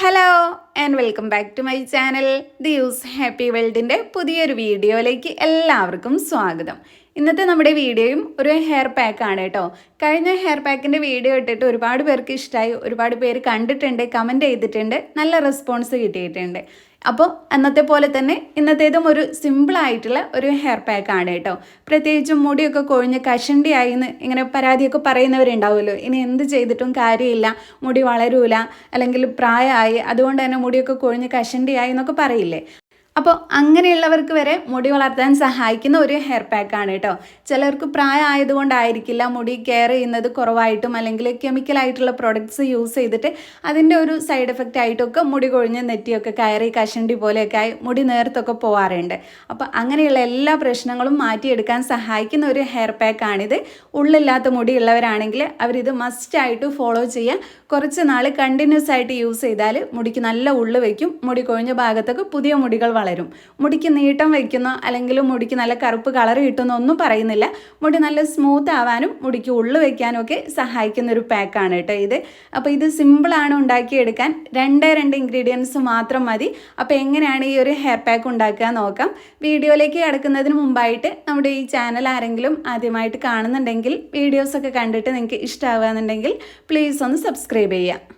Hello and welcome back to my channel the use happy വേൾഡിന്റെ പുതിയൊരു വീഡിയോയിലേക്ക് എല്ലാവർക്കും സ്വാഗതം. ഇന്നത്തെ നമ്മുടെ വീഡിയോയും ഒരു ഹെയർ പാക്ക് ആണ് കേട്ടോ. കഴിഞ്ഞ ഹെയർ പാക്കിന്റെ വീഡിയോ ഇട്ടിട്ട് ഒരുപാട് പേർക്ക് ഇഷ്ടമായി ഒരുപാട് പേര് കണ്ടിട്ടുണ്ട് കമന്റ് ചെയ്തിട്ടുണ്ട് നല്ല റെസ്പോൺസ് കിട്ടിയിട്ടുണ്ട്. അപ്പോൾ അന്നത്തെ പോലെ തന്നെ ഇന്നത്തേതും ഒരു സിമ്പിൾ ആയിട്ടുള്ള ഒരു ഹെയർ പാക്ക് ആണ് കേട്ടോ. പ്രത്യേകിച്ചും മുടിയൊക്കെ കൊഴിഞ്ഞ് കഷണ്ടിയായി എന്ന് ഇങ്ങനെ പരാതിയൊക്കെ പറയുന്നവരുണ്ടാവുമല്ലോ. ഇനി എന്ത് ചെയ്തിട്ടും കാര്യമില്ല. മുടി വളരൂല. അല്ലെങ്കിൽ പ്രായമായി. അതുകൊണ്ട് തന്നെ മുടിയൊക്കെ കൊഴിഞ്ഞ് കഷണ്ടിയായി എന്നൊക്കെ പറയില്ലേ? അപ്പോൾ അങ്ങനെയുള്ളവർക്ക് വരെ മുടി വളർത്താൻ സഹായിക്കുന്ന ഒരു ഹെയർ പാക്കാണ് കേട്ടോ. ചിലർക്ക് പ്രായമായതുകൊണ്ടായിരിക്കില്ല മുടി കെയർ ചെയ്യുന്നത് കുറവായിട്ടും അല്ലെങ്കിൽ കെമിക്കലായിട്ടുള്ള പ്രോഡക്ട്സ് യൂസ് ചെയ്തിട്ട് അതിന്റെ ഒരു സൈഡ് എഫക്റ്റ് ആയിട്ടൊക്കെ മുടി കൊഴിഞ്ഞ് നെറ്റിയൊക്കെ കയറി കഷണ്ടി പോലെയൊക്കെ ആയി മുടി നേർത്തൊക്കെ പോവാറുണ്ട്. അപ്പോൾ അങ്ങനെയുള്ള എല്ലാ പ്രശ്നങ്ങളും മാറ്റിയെടുക്കാൻ സഹായിക്കുന്ന ഒരു ഹെയർ പാക്കാണിത് ഉള്ളില്ലാത്ത മുടിയുള്ളവരാണെങ്കിൽ അവരിത് മസ്റ്റായിട്ട് ഫോളോ ചെയ്യുക കുറച്ച് നാൾ കണ്ടിന്യൂസ് ആയിട്ട് യൂസ് ചെയ്താൽ മുടിക്ക് നല്ല ഉള്ളു വയ്ക്കും. മുടി കൊഴിഞ്ഞ ഭാഗത്തൊക്കെ പുതിയ മുടികൾ വളരും. മുടിക്ക് നീട്ടം വയ്ക്കുന്ന അല്ലെങ്കിൽ മുടിക്ക് നല്ല കറുപ്പ് കളർ കിട്ടുന്ന ഒന്നും പറയുന്നില്ല. മുടി നല്ല സ്മൂത്ത് ആവാനും മുടിക്ക് ഉള്ളു വയ്ക്കാനും ഒക്കെ സഹായിക്കുന്ന ഒരു പാക്കാണ് കേട്ടോ ഇത്. അപ്പോൾ ഇത് സിമ്പിളാണ് ഉണ്ടാക്കിയെടുക്കാൻ. രണ്ടേ രണ്ട് ഇൻഗ്രീഡിയൻസ് മാത്രം മതി. അപ്പോൾ എങ്ങനെയാണ് ഈ ഒരു ഹെയർ പാക്ക് ഉണ്ടാക്കുക നോക്കാം. വീഡിയോയിലേക്ക് കിടക്കുന്നതിന് മുമ്പായിട്ട് നമ്മുടെ ഈ ചാനൽ ആരെങ്കിലും ആദ്യമായിട്ട് കാണുന്നുണ്ടെങ്കിൽ വീഡിയോസൊക്കെ കണ്ടിട്ട് നിങ്ങൾക്ക് ഇഷ്ടമാവുകയെന്നുണ്ടെങ്കിൽ പ്ലീസ് ഒന്ന് സബ്സ്ക്രൈബ് ചെയ്യുക.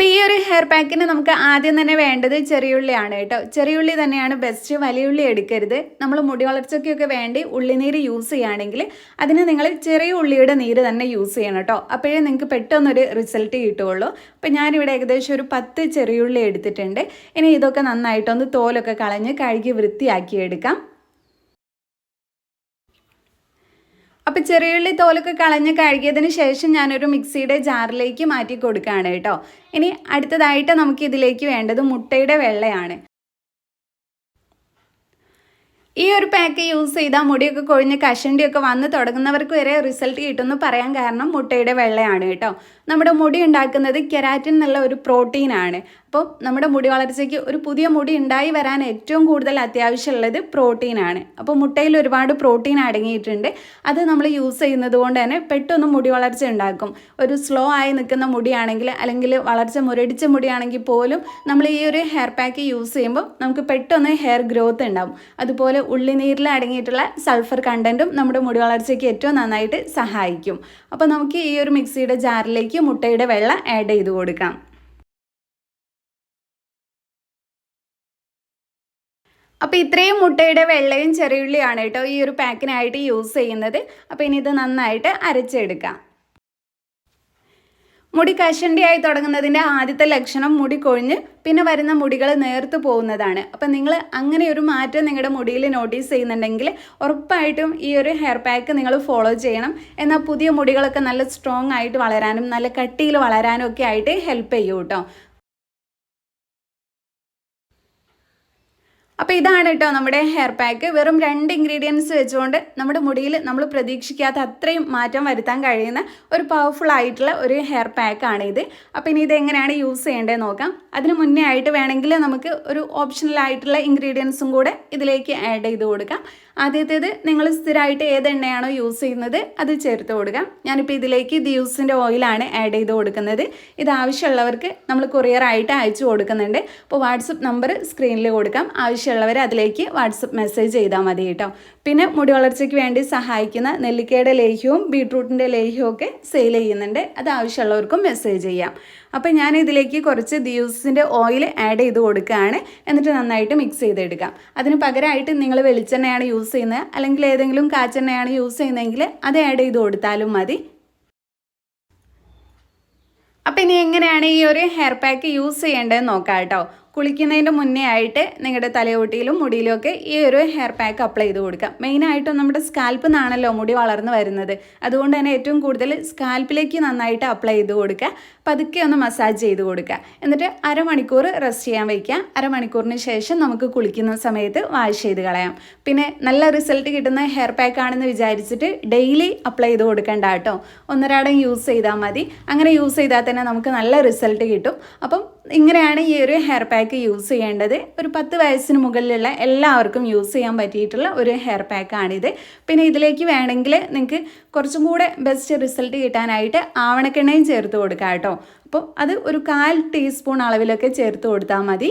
അപ്പോൾ ഈ ഒരു ഹെയർ പാക്കിന് നമുക്ക് ആദ്യം തന്നെ വേണ്ടത് ചെറിയുള്ളിയാണ് കേട്ടോ. ചെറിയുള്ളി തന്നെയാണ് ബെസ്റ്റ് വലിയുള്ളി എടുക്കരുത്. നമ്മൾ മുടി വളർച്ചയ്ക്കൊക്കെ വേണ്ടി ഉള്ളിനീര് യൂസ് ചെയ്യുകയാണെങ്കിൽ അതിന് നിങ്ങൾ ചെറിയ ഉള്ളിയുടെ നീര് തന്നെ യൂസ് ചെയ്യണം കേട്ടോ. അപ്പോഴേ നിങ്ങൾക്ക് പെട്ടെന്നൊരു റിസൾട്ട് കിട്ടുകയുള്ളൂ. അപ്പോൾ ഞാനിവിടെ ഏകദേശം ഒരു പത്ത് ചെറിയുള്ളി എടുത്തിട്ടുണ്ട്. ഇനി ഇതൊക്കെ നന്നായിട്ടൊന്ന് തോലൊക്കെ കളഞ്ഞ് കഴുകി വൃത്തിയാക്കി അപ്പോൾ ചെറിയുള്ളി തോലൊക്കെ കളഞ്ഞ് കഴുകിയതിന് ശേഷം ഞാനൊരു മിക്സിയുടെ ജാറിലേക്ക് മാറ്റി കൊടുക്കുകയാണ് കേട്ടോ. ഇനി അടുത്തതായിട്ട് നമുക്ക് ഇതിലേക്ക് വേണ്ടത് മുട്ടയുടെ വെള്ളയാണ്. ഈ ഒരു പാക്ക് യൂസ് ചെയ്താൽ മുടിയൊക്കെ കൊഴിഞ്ഞ് കഷണ്ടിയൊക്കെ വന്ന് തുടങ്ങുന്നവർക്ക് വരെ റിസൾട്ട് കിട്ടുമെന്ന് പറയാൻ കാരണം മുട്ടയുടെ വെള്ളയാണ് കേട്ടോ. നമ്മുടെ മുടി ഉണ്ടാക്കുന്നത് കെരാറ്റിൻ എന്നുള്ള ഒരു പ്രോട്ടീനാണ് അപ്പോൾ നമ്മുടെ മുടി വളർച്ചയ്ക്ക് ഒരു പുതിയ മുടി ഉണ്ടായി വരാൻ ഏറ്റവും കൂടുതൽ അത്യാവശ്യമുള്ളത് പ്രോട്ടീനാണ് അപ്പോൾ മുട്ടയിൽ ഒരുപാട് പ്രോട്ടീൻ അടങ്ങിയിട്ടുണ്ട്. അത് നമ്മൾ യൂസ് ചെയ്യുന്നത് കൊണ്ട് തന്നെ പെട്ടെന്ന് മുടി വളർച്ച ഉണ്ടാക്കും. ഒരു സ്ലോ ആയി നിൽക്കുന്ന മുടിയാണെങ്കിൽ അല്ലെങ്കിൽ വളർച്ച മുരടിച്ച മുടിയാണെങ്കിൽ പോലും നമ്മൾ ഈ ഒരു ഹെയർ പാക്ക് യൂസ് ചെയ്യുമ്പോൾ നമുക്ക് പെട്ടെന്ന് ഹെയർ ഗ്രോത്ത് ഉണ്ടാവും. അതുപോലെ ഉള്ളിനീരിൽ അടങ്ങിയിട്ടുള്ള സൾഫർ കണ്ടന്റും നമ്മുടെ മുടി വളർച്ചയ്ക്ക് ഏറ്റവും നന്നായിട്ട് സഹായിക്കും. അപ്പോൾ നമുക്ക് ഈ ഒരു മിക്സിയുടെ ജാറിലേക്ക് മുട്ടയുടെ വെള്ളം ആഡ് ചെയ്ത് കൊടുക്കാം. അപ്പോൾ ഇത്രയും മുട്ടയുടെ വെള്ളയും ചെറിയുള്ളിയാണ് കേട്ടോ ഈ ഒരു പാക്കിനായിട്ട് യൂസ് ചെയ്യുന്നത്. അപ്പോൾ ഇനി ഇത് നന്നായിട്ട് അരച്ചെടുക്കാം. മുടി കഷണ്ടിയായി തുടങ്ങുന്നതിന്റെ ആദ്യത്തെ ലക്ഷണം മുടി കൊഴിഞ്ഞ് പിന്നെ വരുന്ന മുടികൾ നേർത്ത് പോകുന്നതാണ്. അപ്പം നിങ്ങൾ അങ്ങനെ ഒരു മാറ്റം നിങ്ങളുടെ മുടിയിൽ നോട്ടീസ് ചെയ്യുന്നുണ്ടെങ്കിൽ ഉറപ്പായിട്ടും ഈ ഒരു ഹെയർ പാക്ക് നിങ്ങൾ ഫോളോ ചെയ്യണം. എന്നാൽ പുതിയ മുടികളൊക്കെ നല്ല സ്ട്രോങ് ആയിട്ട് വളരാനും നല്ല കട്ടിയിൽ വളരാനും ഒക്കെ ആയിട്ട് ഹെൽപ്പ് ചെയ്യും കേട്ടോ അപ്പോൾ ഇതാണ് കേട്ടോ നമ്മുടെ ഹെയർ പാക്ക് വെറും രണ്ട് ഇൻഗ്രീഡിയൻസ് വെച്ചുകൊണ്ട് നമ്മുടെ മുടിയിൽ നമ്മൾ പ്രതീക്ഷിക്കാത്ത അത്രയും മാറ്റം വരുത്താൻ കഴിയുന്ന ഒരു പവർഫുൾ ആയിട്ടുള്ള ഒരു ഹെയർ പാക്കാണ് ഇത്. അപ്പോൾ ഇനി ഇത് എങ്ങനെയാണ് യൂസ് ചെയ്യേണ്ടത് നോക്കാം. അതിന് മുന്നേ ആയിട്ട് വേണമെങ്കിൽ നമുക്ക് ഒരു ഓപ്ഷണൽ ആയിട്ടുള്ള ഇൻഗ്രീഡിയൻസും കൂടെ ഇതിലേക്ക് ആഡ് ചെയ്ത് കൊടുക്കാം. ആദ്യത്തേത് നിങ്ങൾ സ്ഥിരമായിട്ട് ഏത് എണ്ണയാണോ യൂസ് ചെയ്യുന്നത് അത് ചേർത്ത് കൊടുക്കാം. ഞാനിപ്പോൾ ഇതിലേക്ക് ദിയൂസിന്റെ ഓയിലാണ് ആഡ് ചെയ്ത് കൊടുക്കുന്നത്. ഇത് ആവശ്യമുള്ളവർക്ക് നമ്മൾ കൊറിയറായിട്ട് അയച്ചു കൊടുക്കുന്നുണ്ട്. അപ്പോൾ വാട്സപ്പ് നമ്പർ സ്ക്രീനിൽ കൊടുക്കാം. ആവശ്യമുള്ളവർ അതിലേക്ക് വാട്സപ്പ് മെസ്സേജ് ചെയ്താൽ മതി കേട്ടോ. പിന്നെ മുടി വളർച്ചയ്ക്ക് വേണ്ടി സഹായിക്കുന്ന നെല്ലിക്കയുടെ ലേഹ്യവും ബീട്രൂട്ടിന്റെ ലേഹ്യവും ഒക്കെ സെയിൽ ചെയ്യുന്നുണ്ട്. അത് ആവശ്യമുള്ളവർക്കും മെസ്സേജ് ചെയ്യാം. അപ്പോൾ ഞാൻ ഇതിലേക്ക് കുറച്ച് ദിയൂസിന്റെ ഓയിൽ ആഡ് ചെയ്ത് കൊടുക്കുകയാണ്. എന്നിട്ട് നന്നായിട്ട് മിക്സ് ചെയ്തെടുക്കാം. അതിന് പകരമായിട്ട് നിങ്ങൾ വെളിച്ചെണ്ണയാണ് യൂസ് ചെയ്യുന്നത്. അല്ലെങ്കിൽ ഏതെങ്കിലും കാച്ചെണ്ണയാണ് യൂസ് ചെയ്യുന്നതെങ്കിൽ അത് ആഡ് ചെയ്ത് കൊടുത്താലും മതി. അപ്പം ഇനി എങ്ങനെയാണ് ഈ ഒരു ഹെയർ പാക്ക് യൂസ് ചെയ്യേണ്ടതെന്ന് നോക്കാം കേട്ടോ. കുളിക്കുന്നതിന്റെ മുന്നേ ആയിട്ട് നിങ്ങളുടെ തലയോട്ടിയിലും മുടിയിലും ഒക്കെ ഈ ഒരു ഹെയർ പാക്ക് അപ്ലൈ ചെയ്ത് കൊടുക്കാം മെയിനായിട്ടും നമ്മുടെ സ്കാൽപ്പിൽ നിന്നാണല്ലോ മുടി വളർന്നു വരുന്നത്. അതുകൊണ്ട് തന്നെ ഏറ്റവും കൂടുതൽ സ്കാൽപ്പിലേക്ക് നന്നായിട്ട് അപ്ലൈ ചെയ്ത് കൊടുക്കുക. പതുക്കെ ഒന്ന് മസാജ് ചെയ്ത് കൊടുക്കുക. എന്നിട്ട് അരമണിക്കൂർ റെസ്റ്റ് ചെയ്യാൻ വയ്ക്കുക അരമണിക്കൂറിന് ശേഷം നമുക്ക് കുളിക്കുന്ന സമയത്ത് വാഷ് ചെയ്ത് കളയാം. പിന്നെ നല്ല റിസൾട്ട് കിട്ടുന്ന ഹെയർ പാക്ക് ആണെന്ന് വിചാരിച്ചിട്ട് ഡെയിലി അപ്ലൈ ചെയ്ത് കൊടുക്കേണ്ട കേട്ടോ. ഒന്നരാടം യൂസ് ചെയ്താൽ മതി. അങ്ങനെ യൂസ് ചെയ്താൽ തന്നെ നമുക്ക് നല്ല റിസൾട്ട് കിട്ടും. അപ്പം ഇങ്ങനെയാണ് ഈ ഒരു ഹെയർ പാക്ക് യൂസ് ചെയ്യേണ്ടത്. ഒരു പത്ത് വയസ്സിന് മുകളിലുള്ള എല്ലാവർക്കും യൂസ് ചെയ്യാൻ പറ്റിയിട്ടുള്ള ഒരു ഹെയർ പാക്കാണിത് പിന്നെ ഇതിലേക്ക് വേണമെങ്കിൽ നിങ്ങൾക്ക് കുറച്ചും കൂടെ ബെസ്റ്റ് റിസൾട്ട് കിട്ടാനായിട്ട് ആവണക്കെണ്ണയും ചേർത്ത് കൊടുക്കാം കേട്ടോ അപ്പോൾ അത് ഒരു കാൽ ടീസ്പൂൺ അളവിലൊക്കെ ചേർത്ത് കൊടുത്താൽ മതി.